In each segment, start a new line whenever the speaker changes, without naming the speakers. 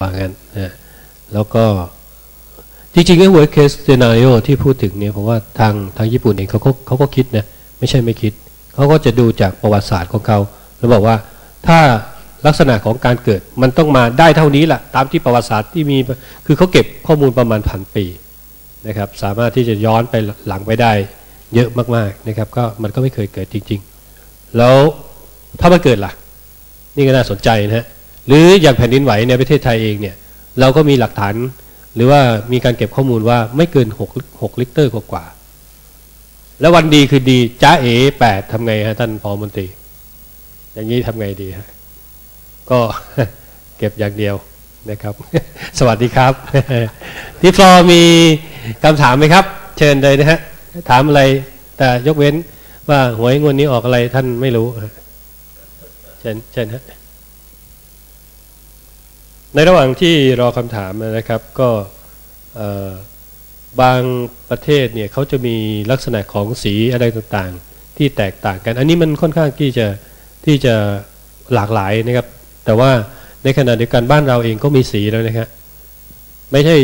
ว่างั้นนะแล้วก็จริงๆไอ้ worst case scenario ที่พูดถึงเนี่ยผมว่าทางทางญี่ปุ่นเองเขาก็เขาก็คิดนะไม่ใช่ไม่คิด เขาก็จะดูจากประวัติศาสตร์ของเขาแล้วบอกว่าถ้าลักษณะของการเกิดมันต้องมาได้เท่านี้แหละตามที่ประวัติศาสตร์ที่มีคือเขาเก็บข้อมูลประมาณพันปีนะครับ สามารถที่จะย้อนไปหลังไปได้ เยอะมากๆนะครับ ก็มันก็ไม่เคยเกิดจริง ๆ แล้วถ้ามันเกิดล่ะ นี่ก็น่าสนใจนะฮะ หรืออย่างแผ่นดินไหวในประเทศไทยเองเนี่ย เราก็มีหลักฐานหรือว่ามีการเก็บข้อมูลว่าไม่เกิน6 6ลิตรกว่า แล้ววันดีคือดีจ้าเอ๋แปดทำไงฮะท่านพอมนตรี อย่างนี้ทำไงดีฮะก็เก็บอย่างเดียวนะครับ สวัสดีครับที่ฟลอร์มีคำถามไหมครับ เชิญเลยนะฮะ ถามอะไรแต่ยกเว้นว่าหวยงวดนี้ออกอะไรท่านไม่รู้ เชิญเชิญฮะ ในระหว่างที่รอคำถามนะครับก็บางประเทศเนี่ยเขาจะมีลักษณะของสีอะไรต่างๆ ที่แตกต่างกัน อันนี้มันค่อนข้างที่จะที่จะหลากหลายนะครับ แต่ว่าในขณะเดียวกันบ้านเราเองก็มีสีแล้วนะครับไม่ใช่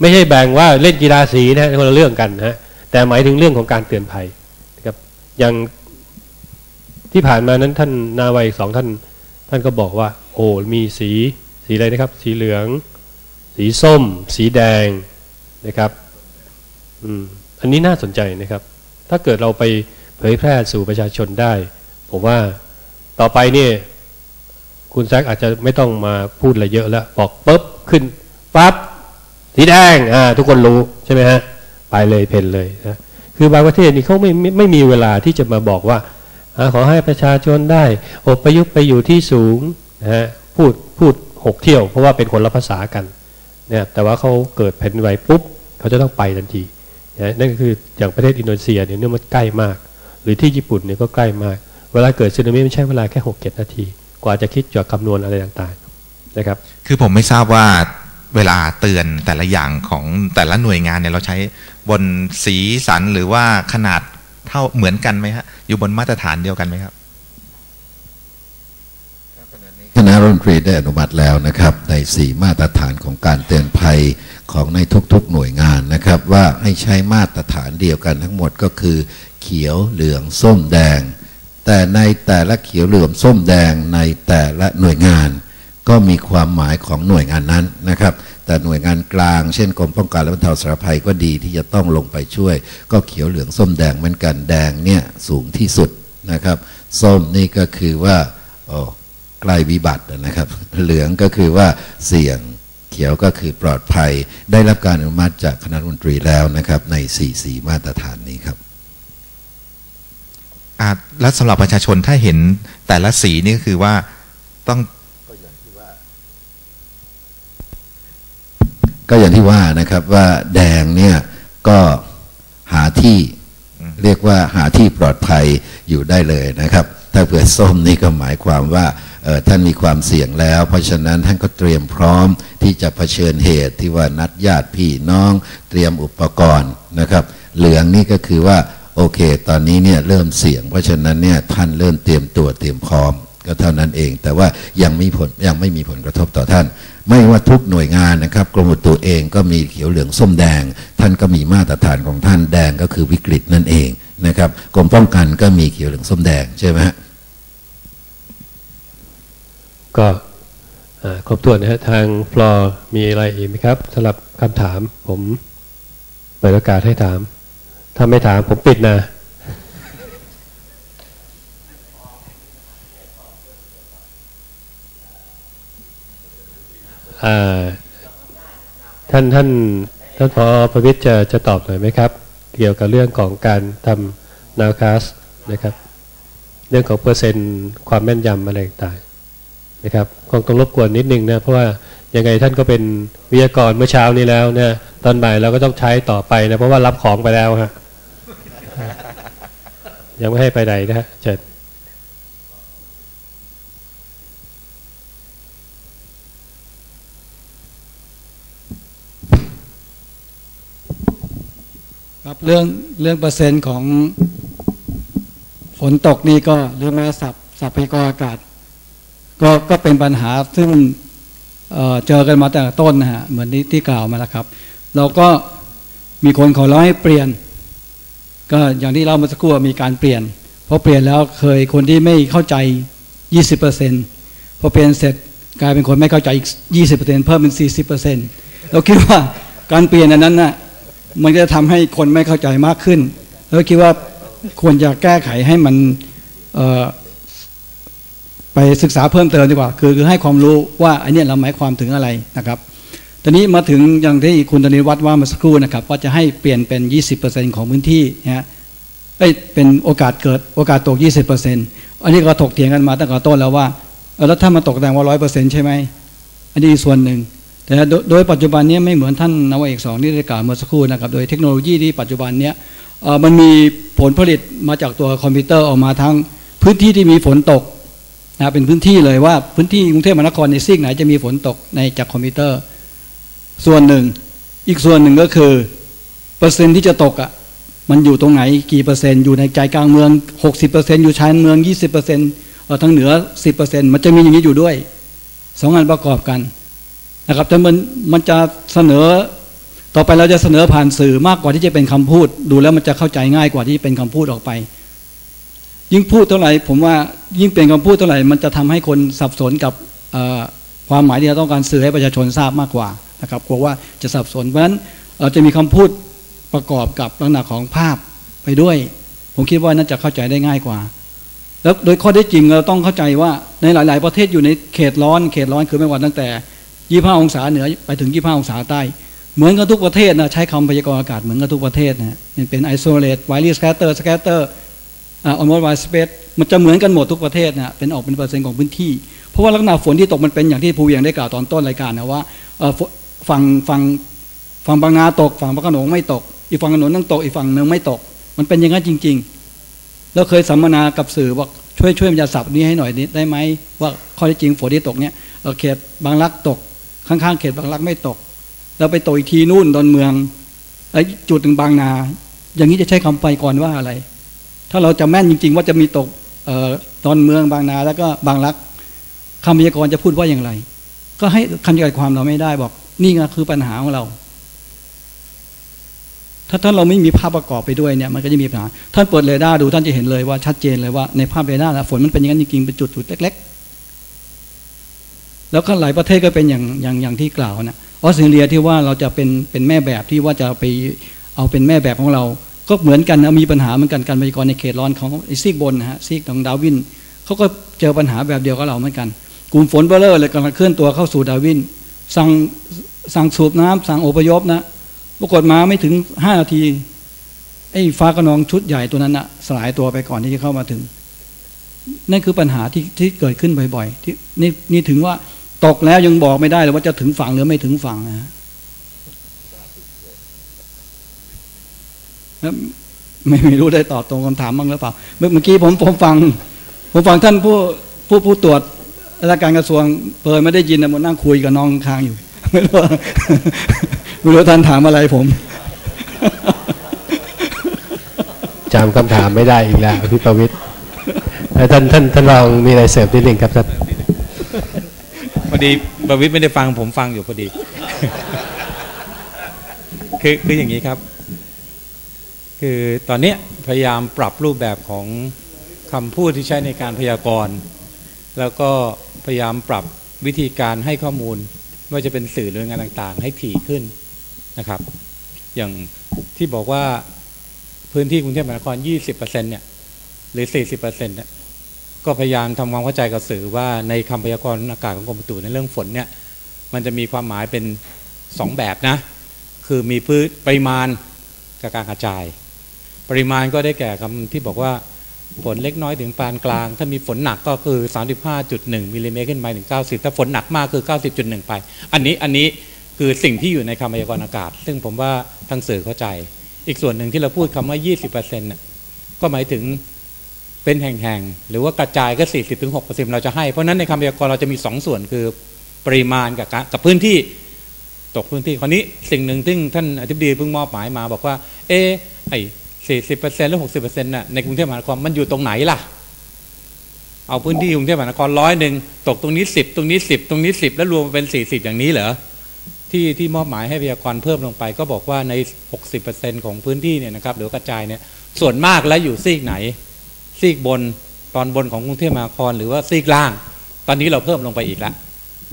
ไม่ใช่แบ่งว่าเล่นกีฬาสีนะคนละเรื่องกันนะฮะแต่หมายถึงเรื่องของการเตือนภัยนะครับอย่างที่ผ่านมานั้นท่านนาวัยสองท่านท่านก็บอกว่า โอ้มีสี สีอะไรนะครับ สีเหลือง สีส้ม สีแดงนะครับอืมอันนี้น่าสนใจนะครับ ถ้าเกิดเราไปเผยแพร่สู่ประชาชนได้ ผมว่าต่อไปเนี่ยคุณแซกอาจจะไม่ต้องมาพูดอะไรเยอะแล้ว บอกปุ๊บขึ้นปั๊บสีแดงอ่าทุกคนรู้ใช่ไหมฮะไปเลยเพนเลยนะคือบางประเทศนี่เขาไม่ไม่ไม่มีเวลาที่จะมาบอกว่าอขอให้ประชาชนได้อบประยุกต์ไปอยู่ที่สูงนะฮะพูดพูด หกเที่ยว เพราะว่าเป็นคนละภาษากันเนี่ยแต่ว่าเขาเกิดแผ่นไหวปุ๊บเขาจะต้องไปทันทีนั่นก็คืออย่างประเทศอินโดนีเซียเนี่ยมันใกล้มาก หรือที่ญี่ปุ่นเนี่ยก็ใกล้มาก เวลาเกิดสึนามิไม่ใช่เวลาแค่หกเจ็ดนาที กว่าจะคิดจดคำนวณอะไรต่างๆนะครับ
คือผมไม่ทราบว่าเวลาเตือนแต่ละอย่างของแต่ละหน่วยงานเนี่ยเราใช้บนสีสันหรือว่าขนาดเท่าเหมือนกันไหมฮะอยู่บนมาตรฐานเดียวกันไหมครับ
ค ณะรัฐมนตรีได้อนุมัติแล้วนะครับในสีมาตรฐานของการเตือนภัยของในทุกๆหน่วยงานนะครับ ว่าให้ใช้มาตรฐานเดียวกันทั้งหมดก็คือ เขียวเหลืองส้มแดง แต่ในแต่ละเขียวเหลืองส้มแดงในแต่ละหน่วยงาน ก็มีความหมายของหน่วยงานนั้นนะครับ แต่หน่วยงานกลางเช่นกรมป้องกันและบรรเทาสาธารณภัยก็ดีที่จะต้องลงไปช่วย ก็เขียวเหลืองส้มแดงเหมือนกันแดงเนี่ยสูงที่สุดนะครับ ส้มนี่ก็คือว่าโอ ใกล้วิบัตินะครับ เหลืองก็คือว่าเสี่ยงเขียวก็คือปลอดภัย ได้รับการอนุมัติจากคณะรัฐมนตรีแล้วนะครับ ในสี่สีมาตรฐานนี้ครับ
แล้วสำหรับประชาชนถ้าเห็นแต่ละสีนี่ก็คือว่าต้อง
ก็อย่างที่ว่านะครับว่าแดงเนี่ยก็หาที่เรียกว่าหาที่ปลอดภัยอยู่ได้เลยนะครับ ถ้าเผื่อส้มนี่ก็หมายความว่า ท่านมีความเสี่ยงแล้ว เพราะฉะนั้นท่านก็เตรียมพร้อมที่จะเผชิญเหตุที่ว่านัดญาติพี่น้อง เตรียมอุปกรณ์นะครับ เหลืองนี่ก็คือว่าโอเค ตอนนี้เนี่ยเริ่มเสี่ยง เพราะฉะนั้นเนี่ยท่านเริ่มเตรียมตัวเตรียมพร้อมก็เท่านั้นเอง แต่ว่ายังมีผลยังไม่มีผลกระทบต่อท่าน ไม่ว่าทุกหน่วยงานนะครับกรมอุตุเองก็มีเขียวเหลืองส้มแดง ท่านก็มีมาตรฐานของท่านแดงก็คือวิกฤตนั่นเองนะครับกรมป้องกันก็มีเขียวเหลืองส้มแดงใช่ไหมฮะ
ก็ครบถ้วนนะฮะทางฟลอร์มีอะไรอีกไหมครับสำหรับคำถามผมเปิดโอกาสให้ถาม ถ้าไม่ถามผมปิดนะท่านท่านท่านพอประวิทย์จะจะตอบหน่อยไหมครับ เกี่ยวกับเรื่องของการทำนาคาสนะครับ เรื่องของเปอร์เซ็นต์ความแม่นยำอะไรต่าง นะครับคงต้องรบกวนนิดนึงนะเพราะว่ายังไงท่านก็เป็นวิทยากรเมื่อเช้านี้แล้วเนี่ยตอนบ่ายเราก็ต้องใช้ต่อไปนะเพราะว่ารับของไปแล้วฮะยังไม่ให้ไปไหนนะฮะเจิด
ครับเรื่องเรื่องเปอร์เซ็นต์ของฝนตกนี่ก็เรื่องแม้สับสับพยากรอากาศ ก็ก็เป็นปัญหาซึ่งเเจอกันมาแต่ต้นนะฮะเหมือนที่ที่กล่าวมาแล้วครับ เราก็มีคนขอร้องให้เปลี่ยน ก็อย่างที่เราเมื่อสักครู่มีการเปลี่ยนพอเปลี่ยนแล้วเคยคนที่ไม่เข้าใจ 20%พอเปลี่ยนเสร็จกลายเป็นคนไม่เข้าใจอีก 20%เพิ่มเป็น 40%เราคิดว่าการเปลี่ยนอันนั้นน่ะมันจะทำให้คนไม่เข้าใจมากขึ้น แล้วคิดว่าควรจะแก้ไขให้มันเออ ไปศึกษาเพิ่มเติมดีกว่า คือคือให้ความรู้ว่าอันเนี้ยเราหมายความถึงอะไรนะครับตอนนี้มาถึงอย่างที่คุณธนิวัฒน์ว่าเมาสักครู่นะครับว่าจะให้เปลี่ยนเป็น 20%ของพื้นที่นะฮะเอ้ยเป็นโอกาสเกิดโอกาสตก 20%อันนี้ก็ถกเถียงกันมาตั้งแต่ต้นแล้วว่าแล้วถ้ามันตกแสดงว่า100%ใช่ไหมอันนี้ส่วนหนึ่ง แต่โดยปัจจุบันนี้ไม่เหมือนท่านนวเอกสองที่ได้กล่าวเมื่อสักครู่นะครับ โดยเทคโนโลยีที่ปัจจุบันนี้มันมีผลผลิตมาจากตัวคอมพิวเตอร์ออกมาทั้งพื้นที่ที่มีฝนตก นะเป็นพื้นที่เลยว่าพื้นที่กรุงเทพมหานครในซีกไหนจะมีฝนตกในจากคอมพิวเตอร์ ส่วนหนึ่ง อีกส่วนหนึ่งก็คือ เปอร์เซ็นต์ที่จะตกอะมันอยู่ตรงไหนกี่เปอร์เซ็นต์อยู่ในใจกลางเมือง 60%อยู่ชานเมือง 20%เอ่อทางเหนือ 10%มันจะมีอย่างนี้อยู่ด้วยสองอันประกอบกันนะครับแต่มันมันจะเสนอต่อไปเราจะเสนอผ่านสื่อมากกว่าที่จะเป็นคำพูด ดูแล้วมันจะเข้าใจง่ายกว่าที่เป็นคำพูดออกไป ยิ่งพูดเท่าไหร่ ผมว่ายิ่งเป็นคำพูดเท่าไหร่ มันจะทำให้คนสับสนกับความหมายที่เราต้องการสื่อให้ประชาชนทราบมากกว่านะครับกลัวว่าจะสับสนเพราะฉะนั้นเอ่อจะมีคำพูดประกอบกับลักษณะของภาพไปด้วย ผมคิดว่าน่าจะเข้าใจได้ง่ายกว่า แล้วโดยข้อได้จริงเราต้องเข้าใจว่าในหลาย ๆ ประเทศอยู่ในเขตร้อน เขตร้อนคือไม่ว่าตั้งแต่25องศาเหนือไปถึง25องศาใต้เหมือนกับทุกประเทศนะใช้คำพยากรณ์อากาศเหมือนกับทุกประเทศนะมันเป็น isolate widely scatter scatter อ่า almost wide space มันจะเหมือนกันหมดทุกประเทศนะเป็นออกเป็นเปอร์เซ็นต์ของพื้นที่ เพราะว่าลักษณะฝนที่ตกมันเป็นอย่างที่ภูเวียงได้กล่าวตอนต้นรายการนะว่าฝั่งฝั่งฝั่งบางนาตก ฝั่งพระโขนงไม่ตก อีกฝั่งถนนต้องตกอีกฝั่งหนึ่งไม่ตก มันเป็นอย่างนั้นจริง ๆ แล้วเคยสัมมนากับสื่อบอกช่วยช่วยบรรยายศัพท์นี้ให้หน่อยได้ไหมว่าข้อที่จริงฝนที่ตกเนี่ยเอ่อเขตบางรักตก ข้างๆเขตบางรักไม่ตกแล้วไปตกอีกทีนู่นดอนเมืองไอ้จุดหนึ่งบางนา อย่างนี้จะใช้คำไปก่อนว่าอะไร ถ้าเราจะแม่นจริง ๆ ว่าจะมีตกเอ่อดอนเมืองบางนาแล้วก็บางรักคำพยากรณ์จะพูดว่าอย่างไร ก็ให้คำจำกัดความเราไม่ได้บอก นี่ไงคือปัญหาของเรา ถ้าท่านเราไม่มีภาพประกอบไปด้วยเนี่ยมันก็จะมีปัญหา ท่านเปิดเรดาร์ดูท่านจะเห็นเลยว่าชัดเจนเลยว่าในภาพเรดาร์นะฝนมันเป็นอย่างนั้นจริงๆเป็นจุดจุดเล็ก ๆ แล้วก็หลายประเทศก็เป็นอย่างอย่างอย่างที่กล่าวนะออสเตรเลียที่ว่าเราจะเป็นเป็นแม่แบบที่ว่าจะไปเอาเป็นแม่แบบของเรา ก็เหมือนกันนะมีปัญหาเหมือนกันการพยากรณ์ในเขตร้อนของไอซีกบนนะฮะซีกของดาวินเขาก็เจอปัญหาแบบเดียวกับเราเหมือนกัน กลุ่มฝนเบลเลอร์เลยกำลังเคลื่อนตัวเข้าสู่ดาวิน สั่งสั่งสูบน้ำสั่งอพยพนะปรากฏมาไม่ถึงห้านาทีไอ้ฟ้ากระนองชุดใหญ่ตัวนั้นนะสลายตัวไปก่อนที่จะเข้ามาถึง นั่นคือปัญหาที่ที่เกิดขึ้นบ่อยๆที่นี่นี่ถึงว่าตกแล้วยังบอกไม่ได้เลยว่าจะถึงฝั่งหรือไม่ถึงฝั่งนะฮะแล้ว ไม่ไม่รู้ได้ตอบตรงคำถามบ้างหรือเปล่าเมื่อเมื่อกี้ผมผมฟัง ผมฟังท่านผู้ผู้ผู้ตรวจราชการกระทรวงเปิดไม่ได้ยินนะมันนั่งคุยกับน้องข้างอยู่ไม่รู้ว่าไม่รู้ท่านถามอะไรผม
จำคำถามไม่ได้อีกแล้วพี่ประวิตรเอ่อท่านท่านท่านรองมีอะไรเสริมนิดหนึ่งครับท่าน
พอดีประวิตรไม่ได้ฟังผมฟังอยู่พอดี คือคืออย่างนี้ครับ คือตอนนี้พยายามปรับรูปแบบของคำพูดที่ใช้ในการพยากรณ์ แล้วก็พยายามปรับวิธีการให้ข้อมูลไม่ว่าจะเป็นสื่อหรืองานต่างๆ ให้ถี่ขึ้นนะครับ อย่างที่บอกว่าพื้นที่กรุงเทพมหานคร 20%เนี่ยหรือ 40%เนี่ยก็พยายามทำความเข้าใจกับสื่อว่าในคำพยากรณ์อากาศของกรมอุตุในเรื่องฝนเนี่ยมันจะมีความหมายเป็นสองแบบนะ คือมีพื้นปริมาณกับการกระจาย ปริมาณก็ได้แก่คำที่บอกว่าฝนเล็กน้อยถึงปานกลาง ถ้ามีฝนหนักก็คือ 35.1มิลลิเมตรขึ้นไปถึง 90 ถ้าฝนหนักมากคือ 90.1 ไป อันนี้อันนี้คือสิ่งที่อยู่ในคำพยากรณ์อากาศ ซึ่งผมว่าทางสื่อเข้าใจ อีกส่วนหนึ่งที่เราพูดคำว่า 20%น่ะก็หมายถึงเป็นแห่งๆ หรือว่ากระจายก็ 40-60%ถึง60%เราจะให้ เพราะนั้นในคำพยากรณ์เราจะมี 2 ส่วนคือปริมาณกับกับพื้นที่ตกพื้นที่คราวนี้สิ่งหนึ่งซึ่งท่านอธิบดีเพิ่งมอบหมายมาบอกว่า เอไอ 40%หรือ 60%น่ะในกรุงเทพมหานครมันอยู่ตรงไหนล่ะ เอาพื้นที่กรุงเทพมหานครร้อยหนึ่งตกตรงนี้สิบตรงนี้สิบตรงนี้สิบแล้วรวมเป็นสี่สิบอย่างนี้เหรอที่ที่มอบหมายให้พยากรเพิ่มลงไป ก็บอกว่าใน 60%ของพื้นที่เนี่ยนะครับหรือกระจายเนี่ยส่วนมากแล้วอยู่ซีกไหน ซีกบนตอนบนของกรุงเทพมหานครหรือว่าซีกล่าง ตอนนี้เราเพิ่มลงไปอีกแล้ว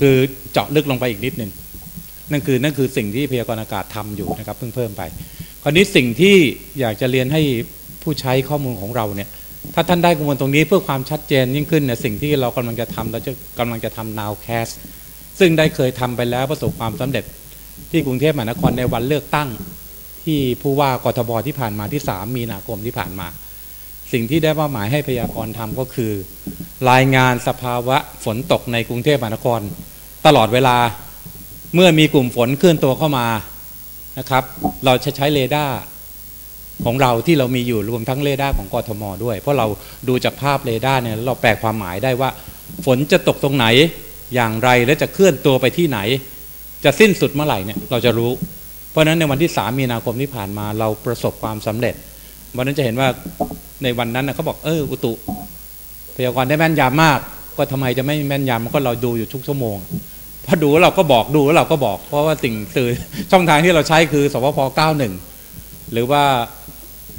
คือเจาะลึกลงไปอีกนิดหนึ่งนั่นคือนั่นคือสิ่งที่พยากรณ์อากาศทำอยู่นะครับ เพิ่งเพิ่มไป คราวนี้สิ่งที่อยากจะเรียนให้ผู้ใช้ข้อมูลของเราเนี่ย ถ้าท่านได้ข้อมูลตรงนี้เพื่อความชัดเจนยิ่งขึ้นเนี่ยสิ่งที่เรากำลังจะทำเราจะกำลังจะทำ nowcast ซึ่งได้เคยทำไปแล้วประสบความสำเร็จ ที่กรุงเทพมหานครในวันเลือกตั้ง ที่ผู้ว่ากทบที่ผ่านมาที่ 3 มีนาคมที่ผ่านมา สิ่งที่ได้มอบหมายให้พยากรณ์ทำก็คือ รายงานสภาวะฝนตกในกรุงเทพมหานคร ตลอดเวลาเมื่อมีกลุ่มฝนเคลื่อนตัวเข้ามา นะครับ เราจะใช้เรดาร์ของเราที่เรามีอยู่รวมทั้งเรดาร์ของกทมด้วย เพราะเราดูจากภาพเรดาร์เนี่ยเราแปลความหมายได้ว่า ฝนจะตกตรงไหนอย่างไรและจะเคลื่อนตัวไปที่ไหน จะสิ้นสุดเมื่อไหร่เนี่ยเราจะรู้ เพราะฉะนั้นในวันที่ 3 มีนาคมที่ผ่านมาเราประสบความสำเร็จวันนั้นจะเห็นว่าในวันนั้นเขาบอกเอออุตุพยากรณ์ได้แม่นยำมาก ก็ทำไมจะไม่แม่นยำก็เราดูอยู่ทุกชั่วโมง พอดูแล้วเราก็บอกดูแล้วเราก็บอก เพราะว่าสิ่งสื่อช่องทางที่เราใช้คือสวพ91 หรือว่า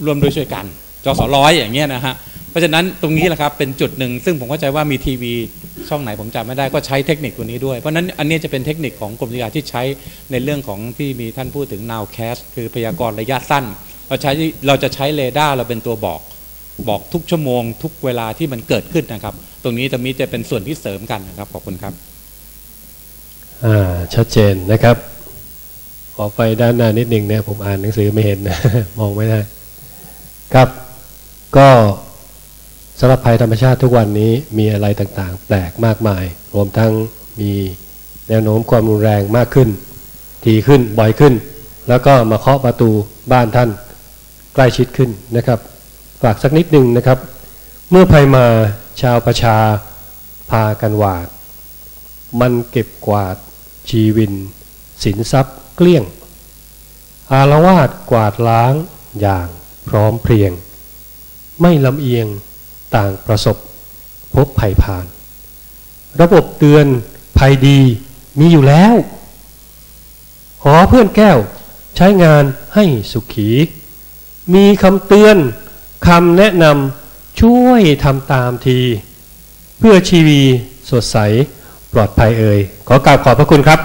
รวมโดยช่วยกันจสร้อยอย่างเงี้ยนะฮะเพราะฉะนั้นตรงนี้แหละครับเป็นจุดหนึ่ง ซึ่งผมเข้าใจว่ามีทีวีช่องไหนผมจำไม่ได้ก็ใช้เทคนิคตัวนี้ด้วย เพราะฉะนั้นอันนี้จะเป็นเทคนิคของกรมวิทยาที่ใช้ในเรื่องของที่มีท่านพูดถึง nowcast คือพยากรณ์ระยะสั้น เราใช้เราจะใช้เรดาร์เราเป็นตัวบอก บอกทุกชั่วโมง ทุกเวลาที่มันเกิดขึ้นนะครับ ตรงนี้จะมีจะเป็นส่วนที่เสริมกันนะครับขอบคุณครับ
อ่าชัดเจนนะครับ ขอไฟด้านหน้านิดหนึ่งเนี่ยผมอ่านหนังสือไม่เห็นนะ มองไม่ได้ ครับ ก็สำหรับภัยธรรมชาติทุกวันนี้มีอะไรต่างๆ แปลกมากมาย รวมทั้งมีแนวโน้มความรุนแรงมากขึ้น ทีขึ้นบ่อยขึ้น แล้วก็มาเคาะประตูบ้านท่านใกล้ชิดขึ้นนะครับ ฝากสักนิดหนึ่งนะครับ เมื่อภัยมาชาวประชาพากันหวาด มันเก็บกวาดชีวินสินทรัพย์เกลี้ยง อารวาสกวาดล้างอย่างพร้อมเพรียง ไม่ลำเอียงต่างประสบพบภัยผ่าน ระบบเตือนภัยดีมีอยู่แล้ว หอเพื่อนแก้วใช้งานให้สุขี มีคำเตือนคำแนะนำช่วยทำตามที เพื่อชีวีสดใส ปลอดภัยเอ่ยขอกราบขอบพระคุณครับ